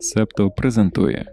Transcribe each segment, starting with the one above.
Септо презентує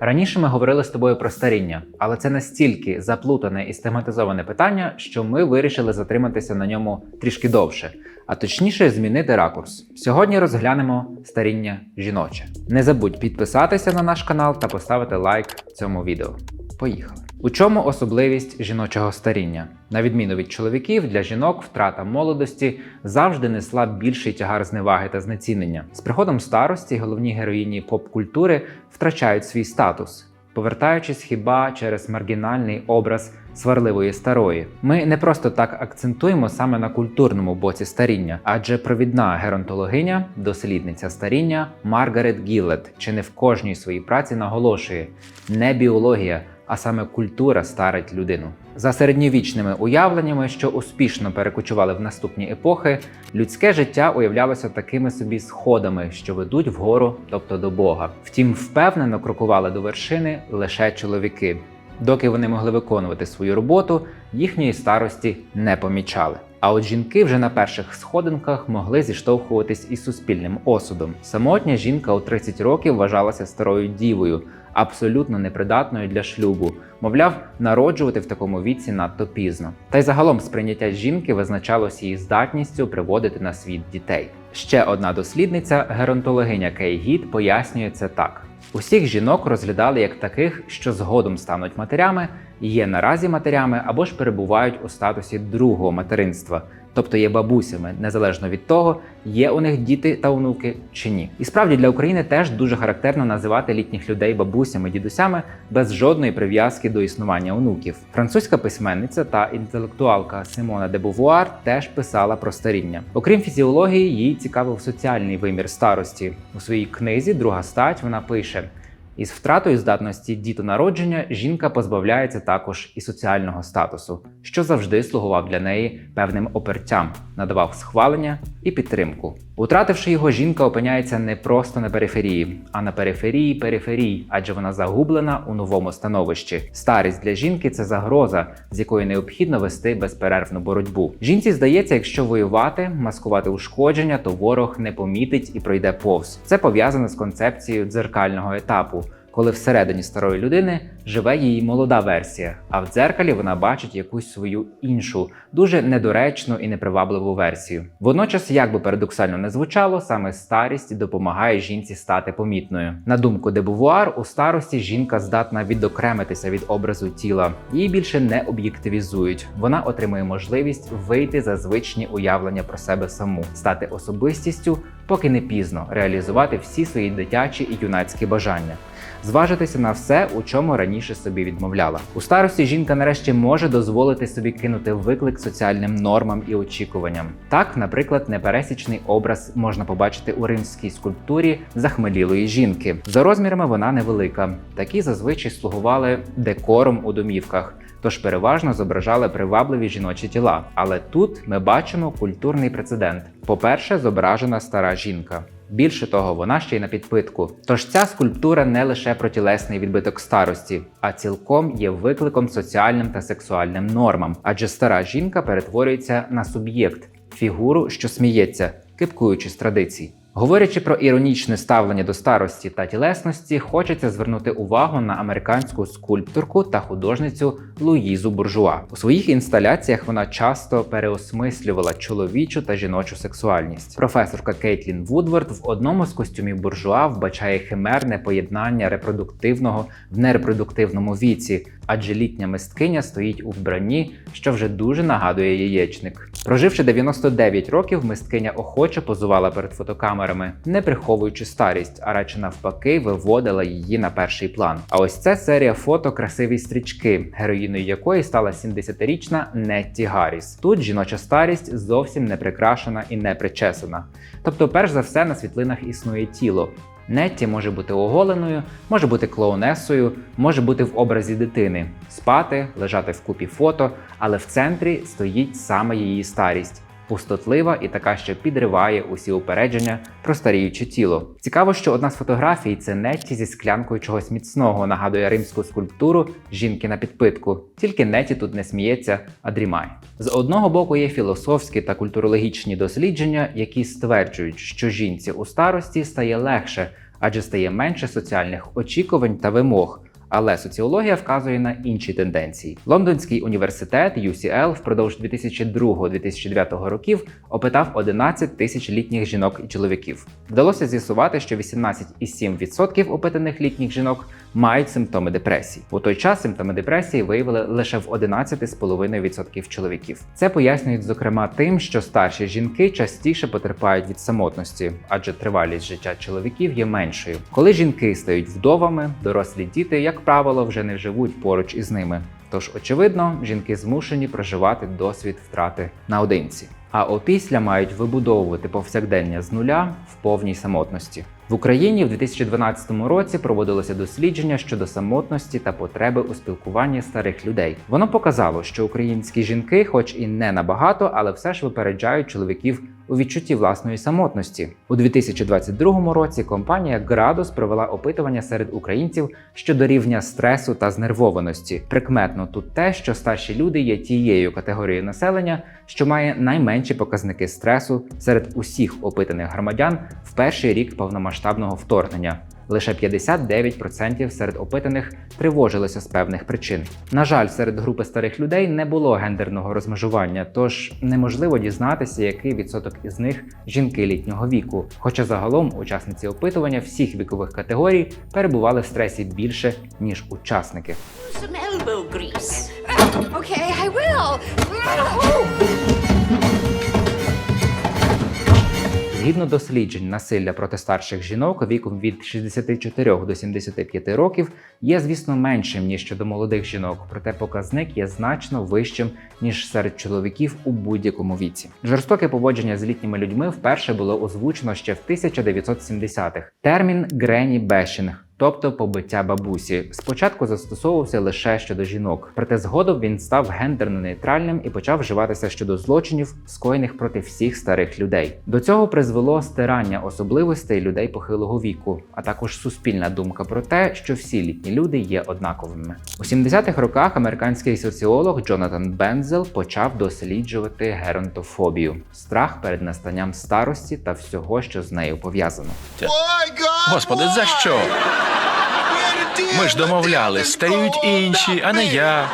Раніше ми говорили з тобою про старіння, але це настільки заплутане і стигматизоване питання, що ми вирішили затриматися на ньому трішки довше, а точніше змінити ракурс. Сьогодні розглянемо старіння жіноче. Не забудь підписатися на наш канал та поставити лайк цьому відео. Поїхали! У чому особливість жіночого старіння? На відміну від чоловіків, для жінок втрата молодості завжди несла більший тягар зневаги та знецінення. З приходом старості головні героїні поп-культури втрачають свій статус, повертаючись хіба через маргінальний образ сварливої старої. Ми не просто так акцентуємо саме на культурному боці старіння, адже провідна геронтологиня, дослідниця старіння Маргарет Гіллет чи не в кожній своїй праці наголошує: не біологія а саме культура старить людину. За середньовічними уявленнями, що успішно перекочували в наступні епохи, людське життя уявлялося такими собі сходами, що ведуть вгору, тобто до Бога. Втім, впевнено крокували до вершини лише чоловіки. Доки вони могли виконувати свою роботу, їхньої старості не помічали. А от жінки вже на перших сходинках могли зіштовхуватись із суспільним осудом. Самотня жінка у 30 років вважалася старою дівою, абсолютно непридатною для шлюбу. Мовляв, народжувати в такому віці надто пізно. Та й загалом сприйняття жінки визначалось її здатністю приводити на світ дітей. Ще одна дослідниця, геронтологиня Кей Гіт, пояснює це так. Усіх жінок розглядали як таких, що згодом стануть матерями, є наразі матерями або ж перебувають у статусі другого материнства, тобто є бабусями, незалежно від того, є у них діти та онуки чи ні. І справді для України теж дуже характерно називати літніх людей бабусями, дідусями без жодної прив'язки до існування онуків. Французька письменниця та інтелектуалка Симона де Бувуар теж писала про старіння. Окрім фізіології, її цікавив соціальний вимір старості. У своїй книзі Друга стать вона пише. Із втратою здатності дітонародження жінка позбавляється також і соціального статусу, що завжди слугував для неї певним опертям, надавав схвалення і підтримку. Утративши його, жінка опиняється не просто на периферії, а на периферії периферій, адже вона загублена у новому становищі. Старість для жінки це загроза, з якою необхідно вести безперервну боротьбу. Жінці здається, якщо воювати, маскувати ушкодження, то ворог не помітить і пройде повз. Це пов'язане з концепцією дзеркального етапу коли всередині старої людини живе її молода версія, а в дзеркалі вона бачить якусь свою іншу, дуже недоречну і непривабливу версію. Водночас, як би парадоксально не звучало, саме старість допомагає жінці стати помітною. На думку Дебувуар, у старості жінка здатна відокремитися від образу тіла, її більше не об'єктивізують. Вона отримує можливість вийти за звичні уявлення про себе саму, стати особистістю, поки не пізно реалізувати всі свої дитячі і юнацькі бажання зважитися на все, у чому раніше собі відмовляла. У старості жінка нарешті може дозволити собі кинути виклик соціальним нормам і очікуванням. Так, наприклад, непересічний образ можна побачити у римській скульптурі захмелілої жінки. За розмірами вона невелика. Такі зазвичай слугували декором у домівках. Тож переважно зображали привабливі жіночі тіла. Але тут ми бачимо культурний прецедент. По-перше, зображена стара жінка. Більше того, вона ще й на підпитку. Тож ця скульптура не лише про тілесний відбиток старості, а цілком є викликом соціальним та сексуальним нормам, адже стара жінка перетворюється на суб'єкт, фігуру, що сміється, кипкуючи з традицій. Говорячи про іронічне ставлення до старості та тілесності, хочеться звернути увагу на американську скульпторку та художницю Луїзу Буржуа. У своїх інсталяціях вона часто переосмислювала чоловічу та жіночу сексуальність. Професорка Кейтлін Вудвард в одному з костюмів буржуа вбачає химерне поєднання репродуктивного в нерепродуктивному віці, адже літня мисткиня стоїть у вбранні, що вже дуже нагадує яєчник. Проживши 99 років, мисткиня охоче позувала перед фотокамерами, не приховуючи старість, а радше навпаки виводила її на перший план. А ось це серія фото красиві стрічки, героїною якої стала 70-річна Нетті Гарріс. Тут жіноча старість зовсім не прикрашена і не причесана. Тобто, перш за все, на світлинах існує тіло. Нетті може бути оголеною, може бути клоунесою, може бути в образі дитини, спати, лежати в купі фото, але в центрі стоїть саме її старість. Пустотлива і така, що підриває усі упередження про старіюче тіло. Цікаво, що одна з фотографій це Нетті зі склянкою чогось міцного, нагадує римську скульптуру жінки на підпитку. Тільки Нетті тут не сміється, а дрімає. З одного боку є філософські та культурологічні дослідження, які стверджують, що жінці у старості стає легше адже стає менше соціальних очікувань та вимог. Але соціологія вказує на інші тенденції. Лондонський університет UCL впродовж 2002-2009 років опитав 11 тисяч літніх жінок і чоловіків. Вдалося з'ясувати, що 18,7% опитаних літніх жінок мають симптоми депресії. У той час симптоми депресії виявили лише в 11,5% чоловіків. Це пояснюють зокрема тим, що старші жінки частіше потерпають від самотності, адже тривалість життя чоловіків є меншою. Коли жінки стають вдовами, дорослі діти, як правило, вже не живуть поруч із ними. Тож, очевидно, жінки змушені проживати досвід втрати наодинці. А опісля мають вибудовувати повсякдення з нуля в повній самотності. В Україні в 2012 році проводилося дослідження щодо самотності та потреби у спілкуванні старих людей. Воно показало, що українські жінки, хоч і не набагато, але все ж випереджають чоловіків у відчутті власної самотності. У 2022 році компанія Градус провела опитування серед українців щодо рівня стресу та знервованості. Прикметно тут те, що старші люди є тією категорією населення, що має найменші показники стресу серед усіх опитаних громадян в перший рік повномасштабного вторгнення. Лише 59% серед опитаних тривожилися з певних причин. На жаль, серед групи старих людей не було гендерного розмежування, тож неможливо дізнатися, який відсоток із них жінки літнього віку. Хоча загалом учасниці опитування всіх вікових категорій перебували в стресі більше ніж учасники. Some elbow grease. Okay, I will. Згідно досліджень, насилля проти старших жінок віком від 64 до 75 років є, звісно, меншим ніж щодо молодих жінок, проте показник є значно вищим ніж серед чоловіків у будь-якому віці. Жорстоке поводження з літніми людьми вперше було озвучено ще в 1970-х. Термін грені бешінг. Тобто побиття бабусі спочатку застосовувався лише щодо жінок, проте згодом він став гендерно-нейтральним і почав вживатися щодо злочинів, скоєних проти всіх старих людей. До цього призвело стирання особливостей людей похилого віку, а також суспільна думка про те, що всі літні люди є однаковими. У 70-х роках американський соціолог Джонатан Бензел почав досліджувати геронтофобію страх перед настанням старості та всього, що з нею пов'язано. Господи, за що? Ми ж домовлялись, старіють інші, а не я.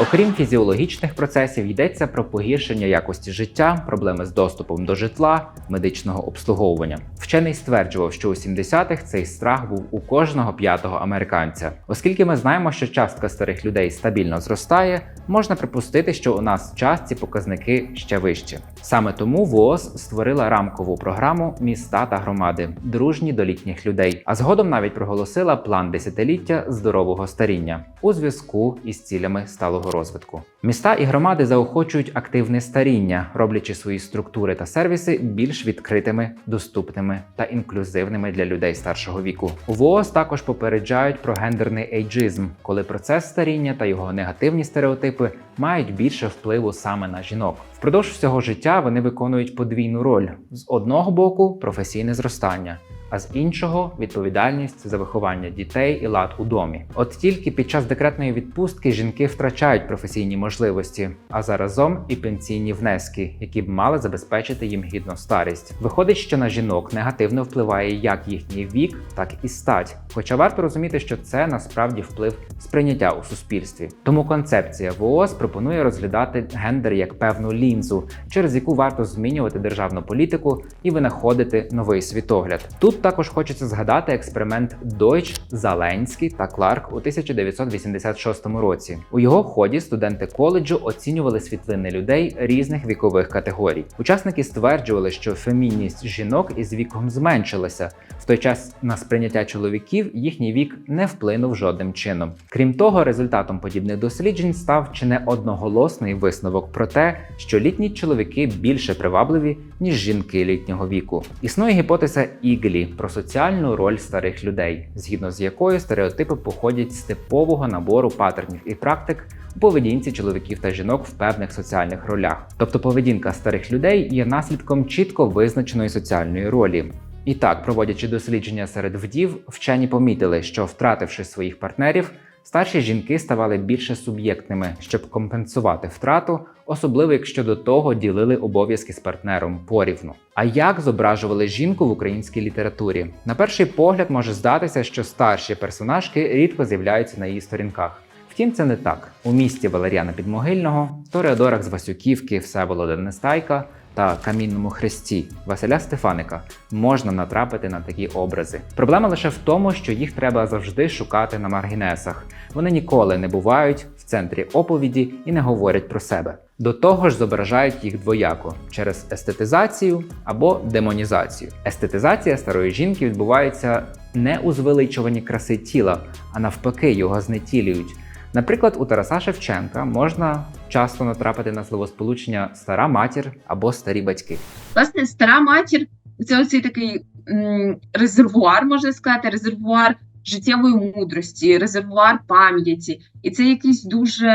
Окрім фізіологічних процесів, йдеться про погіршення якості життя, проблеми з доступом до житла, медичного обслуговування. Вчений стверджував, що у 70-х цей страх був у кожного п'ятого американця. Оскільки ми знаємо, що частка старих людей стабільно зростає, можна припустити, що у нас в частці показники ще вищі. Саме тому ВООЗ створила рамкову програму Міста та громади, дружні до літніх людей, а згодом навіть проголосила план десятиліття здорового старіння у зв'язку із цілями сталого розвитку. Міста і громади заохочують активне старіння, роблячи свої структури та сервіси більш відкритими, доступними та інклюзивними для людей старшого віку. ВООЗ також попереджають про гендерний ейджизм, коли процес старіння та його негативні стереотипи мають більше впливу саме на жінок. Впродовж всього життя вони виконують подвійну роль: з одного боку професійне зростання. А з іншого відповідальність за виховання дітей і лад у домі. От тільки під час декретної відпустки жінки втрачають професійні можливості, а заразом і пенсійні внески, які б мали забезпечити їм гідну старість. Виходить, що на жінок негативно впливає як їхній вік, так і стать. Хоча варто розуміти, що це насправді вплив сприйняття у суспільстві. Тому концепція ВООЗ пропонує розглядати гендер як певну лінзу, через яку варто змінювати державну політику і винаходити новий світогляд. Тут також хочеться згадати експеримент Дойч, Заленський та Кларк у 1986 році. У його ході студенти коледжу оцінювали світлини людей різних вікових категорій. Учасники стверджували, що фемінність жінок із віком зменшилася. В той час на сприйняття чоловіків їхній вік не вплинув жодним чином. Крім того, результатом подібних досліджень став чи не одноголосний висновок про те, що літні чоловіки більше привабливі ніж жінки літнього віку. Існує гіпотеза Іглі про соціальну роль старих людей, згідно з якою стереотипи походять з типового набору паттернів і практик у поведінці чоловіків та жінок в певних соціальних ролях. Тобто поведінка старих людей є наслідком чітко визначеної соціальної ролі. І так, проводячи дослідження серед вдів, вчені помітили, що втративши своїх партнерів, старші жінки ставали більше суб'єктними, щоб компенсувати втрату, особливо якщо до того ділили обов'язки з партнером порівну. А як зображували жінку в українській літературі? На перший погляд може здатися, що старші персонажки рідко з'являються на її сторінках. Втім, це не так. У місті Валеріана Підмогильного, Тореодорах з Васюківки, Всеволода Нестайка та Камінному хресті Василя Стефаника можна натрапити на такі образи. Проблема лише в тому, що їх треба завжди шукати на маргінесах. Вони ніколи не бувають в центрі оповіді і не говорять про себе. До того ж, зображають їх двояко через естетизацію або демонізацію. Естетизація старої жінки відбувається не у звеличуванні краси тіла, а навпаки, його знетілюють. Наприклад, у Тараса Шевченка можна часто натрапити на словосполучення стара матір або старі батьки. Власне, стара матір це оцей такий м, резервуар, можна сказати, резервуар життєвої мудрості, резервуар пам'яті. І це якісь дуже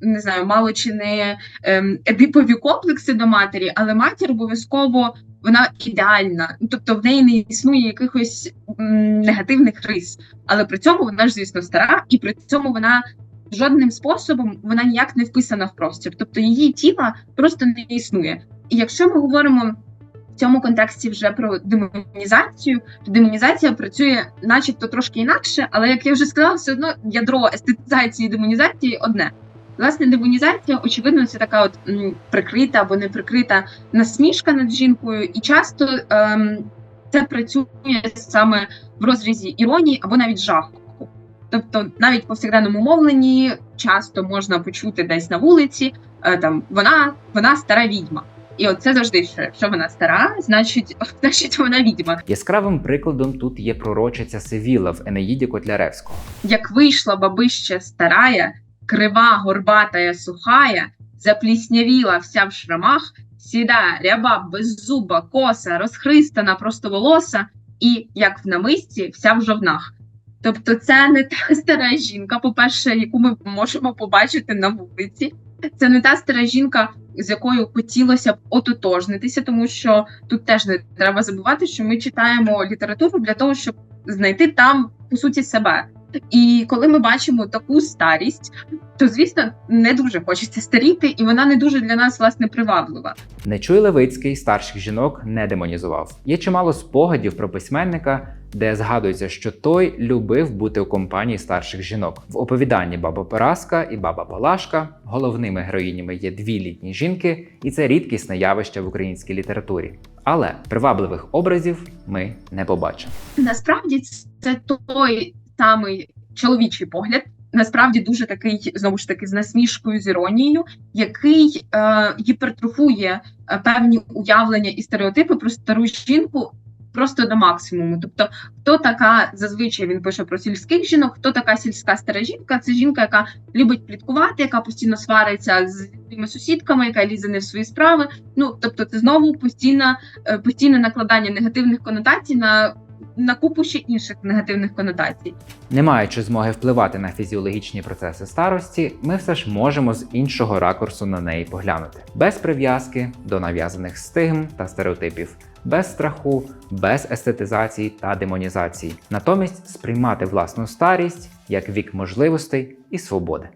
не знаю, мало чи не ем, едипові комплекси до матері, але матір обов'язково вона ідеальна. Ну, Тобто в неї не існує якихось м, негативних рис. Але при цьому вона ж, звісно, стара, і при цьому вона. Жодним способом вона ніяк не вписана в простір, тобто її тіло просто не існує. І якщо ми говоримо в цьому контексті вже про демонізацію, то демонізація працює, начебто, трошки інакше, але як я вже сказала, все одно ядро естетизації і демонізації одне. Власне, демонізація, очевидно, це така от м, прикрита або не прикрита насмішка над жінкою, і часто ем, це працює саме в розрізі іронії або навіть жаху. Тобто, навіть в повсякденному мовленні часто можна почути десь на вулиці, е, там вона, вона стара відьма. І от це завжди що, що вона стара, значить, значить вона відьма. Яскравим прикладом тут є пророчиця Севіла в Енеїді Котляревського. Як вийшла бабища старая, крива, горбатая, сухая, запліснявіла вся в шрамах, сіда, ряба, беззуба, коса, розхристана, простоволоса, і, як в намисті, вся в жовнах. Тобто, це не та стара жінка, по-перше, яку ми можемо побачити на вулиці. Це не та стара жінка, з якою хотілося б ототожнитися, тому що тут теж не треба забувати, що ми читаємо літературу для того, щоб знайти там по суті себе. І коли ми бачимо таку старість, то звісно не дуже хочеться старіти, і вона не дуже для нас власне приваблива. Нечуй Левицький старших жінок не демонізував. Є чимало спогадів про письменника, де згадується, що той любив бути у компанії старших жінок. В оповіданні Баба Параска і Баба Палашка головними героїнями є дві літні жінки, і це рідкісне явище в українській літературі. Але привабливих образів ми не побачимо. Насправді це той самий чоловічий погляд. Насправді дуже такий знову ж таки з насмішкою з іронією, який е, гіпертрофує е, певні уявлення і стереотипи про стару жінку просто до максимуму. Тобто, хто така зазвичай він пише про сільських жінок, хто така сільська стара жінка? Це жінка, яка любить пліткувати, яка постійно свариться з своїми сусідками, яка лізе не в свої справи. Ну тобто, це знову постійна, е, постійне накладання негативних конотацій на на купу ще інших негативних конотацій. Не маючи змоги впливати на фізіологічні процеси старості, ми все ж можемо з іншого ракурсу на неї поглянути, без прив'язки до нав'язаних стигм та стереотипів, без страху, без естетизації та демонізації, натомість сприймати власну старість як вік можливостей і свободи.